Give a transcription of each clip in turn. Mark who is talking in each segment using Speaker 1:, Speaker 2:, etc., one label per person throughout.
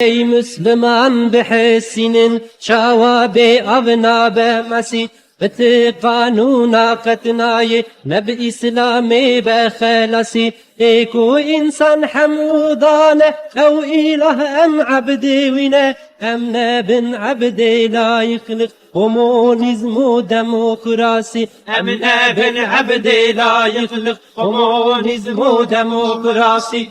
Speaker 1: Ey Müslüman bihsinin çava be avna be masi Beti kanuna katnayı neb İslami be khelasi Ey ku insan hamudane ev ilah em abdi vine Em nebin abdi layıklık Komünizmu demokrasi Em nebin abdi layıklık Komünizmu demokrasi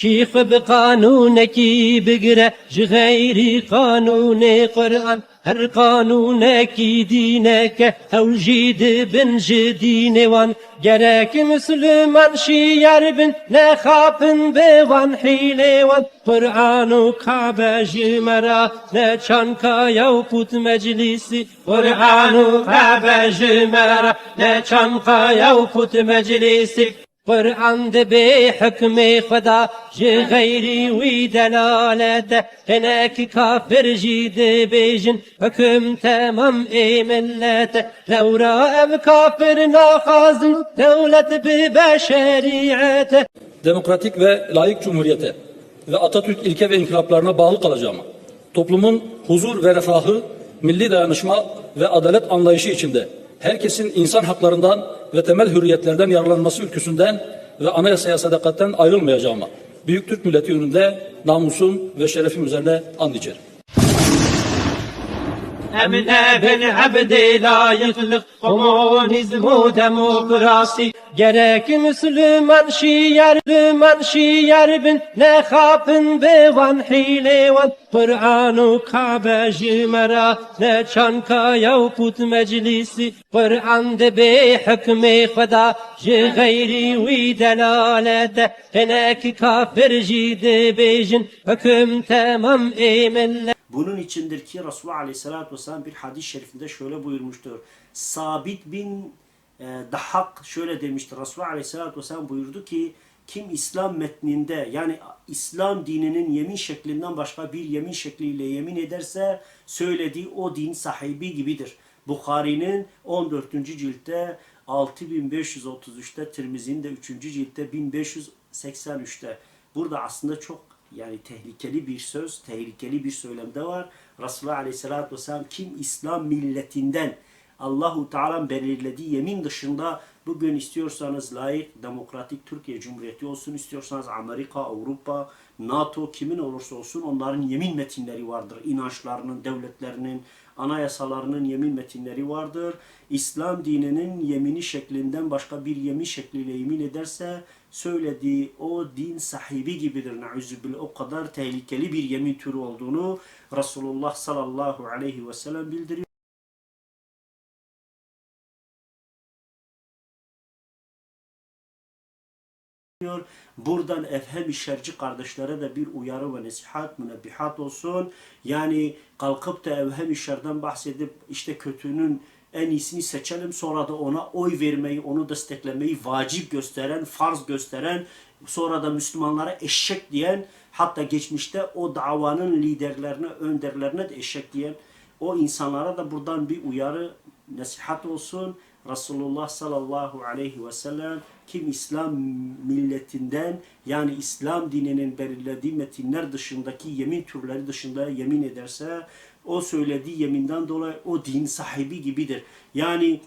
Speaker 1: كيف بقانونك بقرأ غيري قانون قرآن. هر قانونك دينك أو جيد بن جدين وان. جراك مسلمان شيار بن نخافن بوان حيلي وان. قرآن كعبة جمرا نچانكا يوقت مجلسي قرآن كعبة جمرا نچانكا يوقت مجلسي قرآن ده به حكم خدا جي غيري ودلالته هناك كافر جيد بيجن حكم تمام اي ملته لو رأى كافر ناخذ دولة ببشريعته
Speaker 2: demokratik ve layık cumhuriyete ve Atatürk ilke ve inkılaplarına bağlı kalacağıma, toplumun huzur ve refahı, milli dayanışma ve adalet anlayışı içinde herkesin insan haklarından ve temel hürriyetlerden yararlanması ülküsünden ve anayasaya sadakatten ayrılmayacağıma, Büyük Türk milleti önünde namusum ve şerefim üzerine and içerim.
Speaker 1: Emine bin abdi layıklık komünizmu demokrasi. Gerek Müslüman şiyer Müslüman şiyer bin ne kapın bevan hile van Kur'anu Kabe jimera ne çanka yavput meclisi. Kur'an de be hükmü khada ji gayri vi delalete. Henek kafir jide bejin hüküm tamam ey millet
Speaker 3: Bunun içindir ki Resulullah Aleyhisselatü Vesselam bir hadis-i şerifinde şöyle buyurmuştur. Sabit bin e, Dahhak şöyle demiştir. Resulullah Aleyhisselatü Vesselam buyurdu ki kim İslam metninde yani İslam dininin yemin şeklinden başka bir yemin şekliyle yemin ederse söylediği o din sahibi gibidir. Bukhari'nin 14. ciltte 6533'te Tirmizi'nin de 3. ciltte 1583'te. Burada aslında çok yani tehlikeli bir söz, tehlikeli bir söylemde var. Resulullah Aleyhisselatü Vesselam kim İslam milletinden Allahu Teala'nın belirlediği yemin dışında bugün istiyorsanız layık demokratik Türkiye Cumhuriyeti olsun, istiyorsanız Amerika, Avrupa, NATO kimin olursa olsun onların yemin metinleri vardır. İnançlarının, devletlerinin, anayasalarının yemin metinleri vardır. İslam dininin yemini şeklinden başka bir yemin şekliyle yemin ederse söylediği o din sahibi gibidir. Nauzubillah o kadar tehlikeli bir yemin türü olduğunu Resulullah sallallahu aleyhi ve sellem bildiriyor. Buradan efhem şerci kardeşlere de bir uyarı ve nasihat, münebbihat olsun. Yani kalkıp da evhem şerden bahsedip işte kötünün en iyisini seçelim sonra da ona oy vermeyi, onu desteklemeyi vacip gösteren, farz gösteren, sonra da Müslümanlara eşek diyen, hatta geçmişte o davanın liderlerine, önderlerine de eşek diyen o insanlara da buradan bir uyarı, nasihat olsun. Resulullah sallallahu aleyhi ve sellem kim İslam milletinden yani İslam dininin belirlediği metinler dışındaki yemin türleri dışında yemin ederse o söylediği yeminden dolayı o din sahibi gibidir. Yani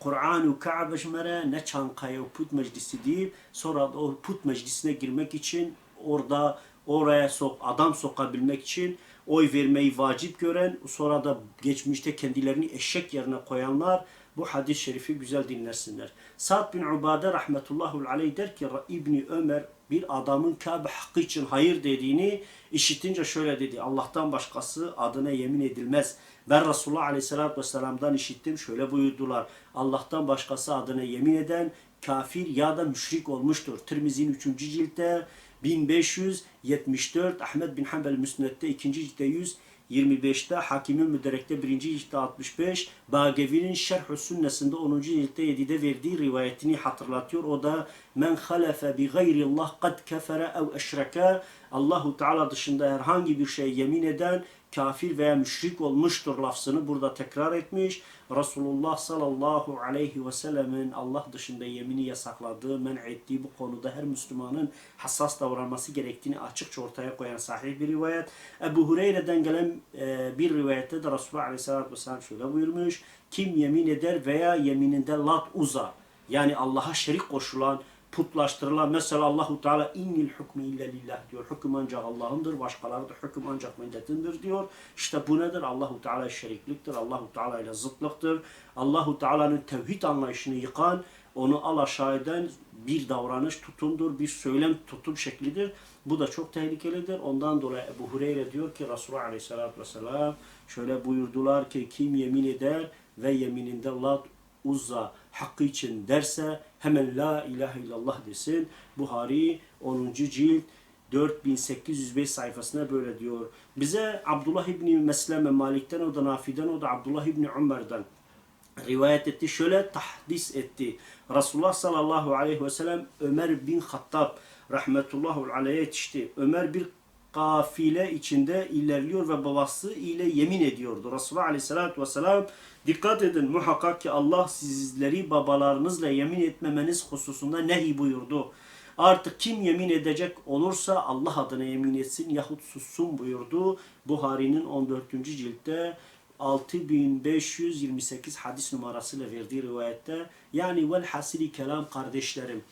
Speaker 3: Kur'an-ı Ka'be şmere ne Çankaya put meclisi deyip sonra o put meclisine girmek için orada oraya sok adam sokabilmek için oy vermeyi vacip gören sonra da geçmişte kendilerini eşek yerine koyanlar bu hadis-i şerifi güzel dinlersinler. Sa'd bin Ubade rahmetullahi aleyh der ki İbni Ömer bir adamın Kabe hakkı için hayır dediğini işitince şöyle dedi. Allah'tan başkası adına yemin edilmez. Ben Resulullah aleyhissalatü vesselam'dan işittim. Şöyle buyurdular. Allah'tan başkası adına yemin eden kafir ya da müşrik olmuştur. Tirmizi'nin 3. ciltte 1574 Ahmet bin Hanbel Müsned'de 2. ciltte 100 25'te Hakim'in Müderek'te 1. ciltte 65 Bagevi'nin Şerh-ü Sünnesinde 10. ciltte 7'de verdiği rivayetini hatırlatıyor. O da Men halefe bi gayrillah kad kefere ev eşreke. Allahu Teala dışında herhangi bir şey yemin eden kafir veya müşrik olmuştur lafzını burada tekrar etmiş. Resulullah sallallahu aleyhi ve sellemin Allah dışında yemini yasakladığı, men ettiği bu konuda her Müslümanın hassas davranması gerektiğini açıkça ortaya koyan sahih bir rivayet. Ebu Hureyre'den gelen e, bir rivayette de Resulullah aleyhissalatü vesselam şöyle buyurmuş. Kim yemin eder veya yemininde lat uza yani Allah'a şerik koşulan putlaştırılan mesela Allahu Teala innil hukmu illa lillah diyor. Hüküm ancak Allah'ındır. Başkaları da hüküm ancak milletindir diyor. İşte bu nedir? Allahu Teala şerikliktir. Allahu Teala ile zıtlıktır. Allahu Teala'nın tevhid anlayışını yıkan, onu al aşağı eden bir davranış tutumdur, bir söylem tutum şeklidir. Bu da çok tehlikelidir. Ondan dolayı Ebu Hureyre diyor ki Resulullah Aleyhisselatü Vesselam şöyle buyurdular ki kim yemin eder ve yemininde lat uzza hakkı için derse hemen la ilahe illallah desin. Buhari 10. cilt 4805 sayfasına böyle diyor. Bize Abdullah İbni Mesleme Malik'ten o da Nafi'den o da Abdullah İbni Ömer'den rivayet etti. Şöyle tahdis etti. Resulullah sallallahu aleyhi ve sellem Ömer bin Hattab rahmetullahi aleyhe yetişti. Ömer bir kafile içinde ilerliyor ve babası ile yemin ediyordu. Resulullah aleyhissalatü vesselam dikkat edin muhakkak ki Allah sizleri babalarınızla yemin etmemeniz hususunda nehi buyurdu. Artık kim yemin edecek olursa Allah adına yemin etsin yahut sussun buyurdu. Buhari'nin 14. ciltte 6528 hadis numarasıyla verdiği rivayette yani vel hasili kelam kardeşlerim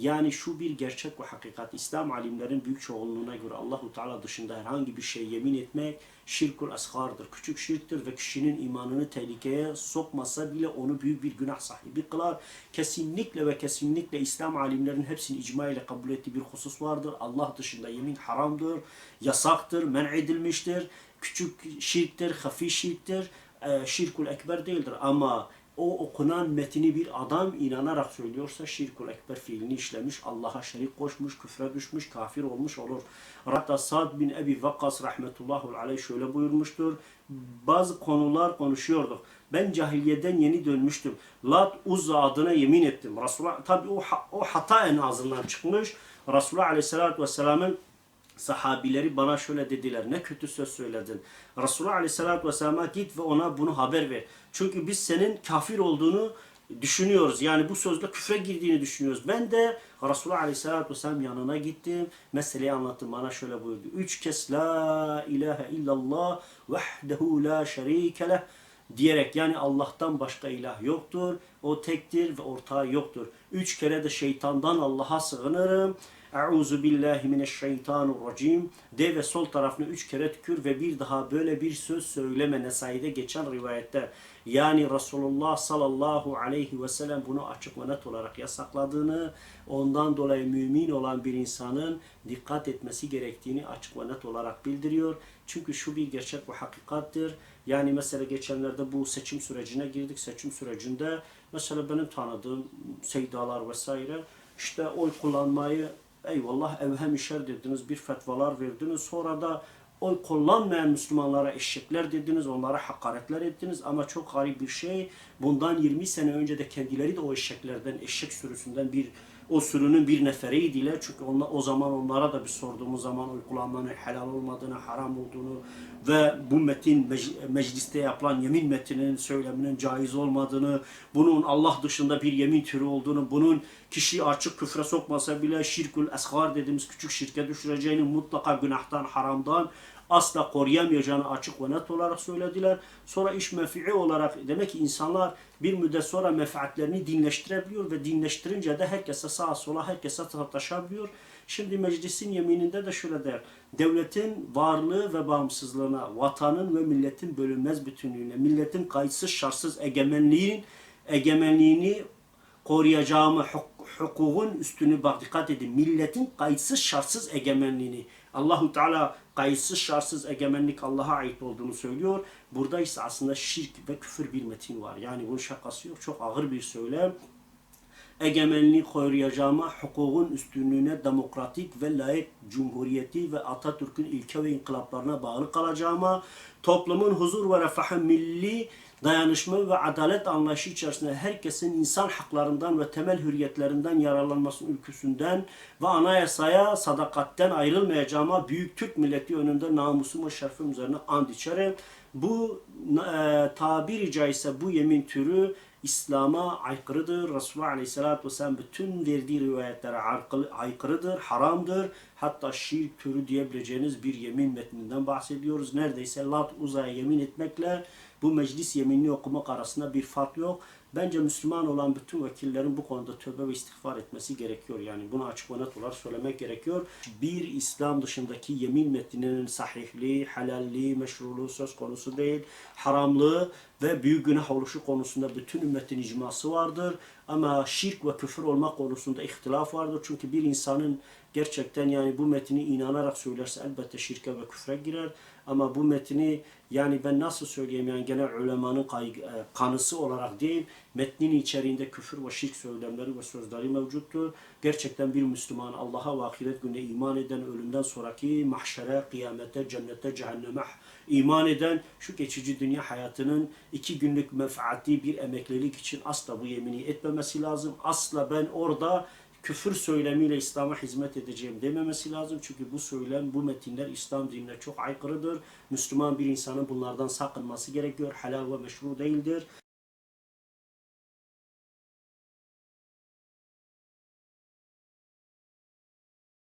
Speaker 3: yani şu bir gerçek ve hakikat İslam alimlerin büyük çoğunluğuna göre Allahu Teala dışında herhangi bir şey yemin etmek şirkul asgardır. Küçük şirktir ve kişinin imanını tehlikeye sokmasa bile onu büyük bir günah sahibi kılar. Kesinlikle ve kesinlikle İslam alimlerin hepsinin icma ile kabul ettiği bir husus vardır. Allah dışında yemin haramdır, yasaktır, men edilmiştir. Küçük şirktir, hafi şirktir. Ee, şirkul ekber değildir ama o okunan metini bir adam inanarak söylüyorsa şirkul ekber fiilini işlemiş, Allah'a şerik koşmuş, küfre düşmüş, kafir olmuş olur. Hatta Sad bin Ebi Vakkas rahmetullahi aleyh şöyle buyurmuştur. Bazı konular konuşuyorduk. Ben cahiliyeden yeni dönmüştüm. Lat Uzza adına yemin ettim. Resulullah tabi o, o hata en ağzından çıkmış. Resulullah aleyhissalatü vesselamın sahabileri bana şöyle dediler. Ne kötü söz söyledin. Resulullah Aleyhisselatü Vesselam'a git ve ona bunu haber ver. Çünkü biz senin kafir olduğunu düşünüyoruz. Yani bu sözle küfre girdiğini düşünüyoruz. Ben de Resulullah Aleyhisselatü Vesselam yanına gittim. Meseleyi anlattım. Bana şöyle buyurdu. Üç kez La ilahe illallah vahdehu la şerike diyerek yani Allah'tan başka ilah yoktur. O tektir ve ortağı yoktur. Üç kere de şeytandan Allah'a sığınırım. Euzu billahi mineşşeytanirracim de ve sol tarafını üç kere tükür ve bir daha böyle bir söz söyleme Nesai'de geçen rivayette. Yani Resulullah sallallahu aleyhi ve sellem bunu açık ve net olarak yasakladığını, ondan dolayı mümin olan bir insanın dikkat etmesi gerektiğini açık ve net olarak bildiriyor. Çünkü şu bir gerçek ve hakikattir. Yani mesela geçenlerde bu seçim sürecine girdik. Seçim sürecinde mesela benim tanıdığım seydalar vesaire işte oy kullanmayı eyvallah evhem işer dediniz, bir fetvalar verdiniz. Sonra da oy kullanmayan Müslümanlara eşekler dediniz, onlara hakaretler ettiniz. Ama çok garip bir şey, bundan 20 sene önce de kendileri de o eşeklerden, eşek sürüsünden bir o sürünün bir neferiydiler. Çünkü onlar, o zaman onlara da bir sorduğumuz zaman oy kullanmanın helal olmadığını, haram olduğunu ve bu metin mec- mecliste yapılan yemin metninin söyleminin caiz olmadığını, bunun Allah dışında bir yemin türü olduğunu, bunun kişiyi açık küfre sokmasa bile şirkül esgar dediğimiz küçük şirke düşüreceğini, mutlaka günahtan, haramdan asla koruyamayacağını açık ve net olarak söylediler. Sonra iş menfi'i olarak demek ki insanlar bir müddet sonra menfaatlerini dinleştirebiliyor ve dinleştirince de herkese sağa sola herkese sataşabiliyor. Şimdi meclisin yemininde de şöyle der. Devletin varlığı ve bağımsızlığına, vatanın ve milletin bölünmez bütünlüğüne, milletin kayıtsız şartsız egemenliğin egemenliğini koruyacağımı, huk- hukukun üstünü bak dikkat edin. Milletin kayıtsız şartsız egemenliğini. Allahu Teala kayıtsız şartsız egemenlik Allah'a ait olduğunu söylüyor. Burada ise aslında şirk ve küfür bir metin var. Yani bunun şakası yok. Çok ağır bir söylem. Egemenliği koruyacağıma, hukukun üstünlüğüne, demokratik ve layık cumhuriyeti ve Atatürk'ün ilke ve inkılaplarına bağlı kalacağıma, toplumun huzur ve refahı milli dayanışma ve adalet anlayışı içerisinde herkesin insan haklarından ve temel hürriyetlerinden yararlanmasının ülküsünden ve anayasaya sadakatten ayrılmayacağıma büyük Türk milleti önünde namusum ve şerefim üzerine and içerim. Bu e, tabiri caizse bu yemin türü İslam'a aykırıdır. Resulullah Aleyhisselatü Vesselam bütün verdiği rivayetlere aykırı- aykırıdır, haramdır. Hatta şirk türü diyebileceğiniz bir yemin metninden bahsediyoruz. Neredeyse Lat Uza'ya yemin etmekle bu meclis yeminini okumak arasında bir fark yok. Bence Müslüman olan bütün vekillerin bu konuda tövbe ve istiğfar etmesi gerekiyor. Yani bunu açık ve net olarak söylemek gerekiyor. Bir İslam dışındaki yemin metninin sahihliği, helalliği, meşruluğu söz konusu değil. Haramlığı ve büyük günah oluşu konusunda bütün ümmetin icması vardır. Ama şirk ve küfür olma konusunda ihtilaf vardır. Çünkü bir insanın gerçekten yani bu metni inanarak söylerse elbette şirke ve küfre girer. Ama bu metni yani ben nasıl söyleyeyim yani genel ulemanın e, kanısı olarak değil metnin içeriğinde küfür ve şirk söylemleri ve sözleri mevcuttur. Gerçekten bir Müslüman Allah'a ve ahiret gününe iman eden ölümden sonraki mahşere, kıyamete, cennete, cehenneme iman eden şu geçici dünya hayatının iki günlük menfaati bir emeklilik için asla bu yemini etmemesi lazım. Asla ben orada küfür söylemiyle İslam'a hizmet edeceğim dememesi lazım. Çünkü bu söylem, bu metinler İslam dinine çok aykırıdır. Müslüman bir insanın bunlardan sakınması gerekiyor. Helal ve meşru değildir.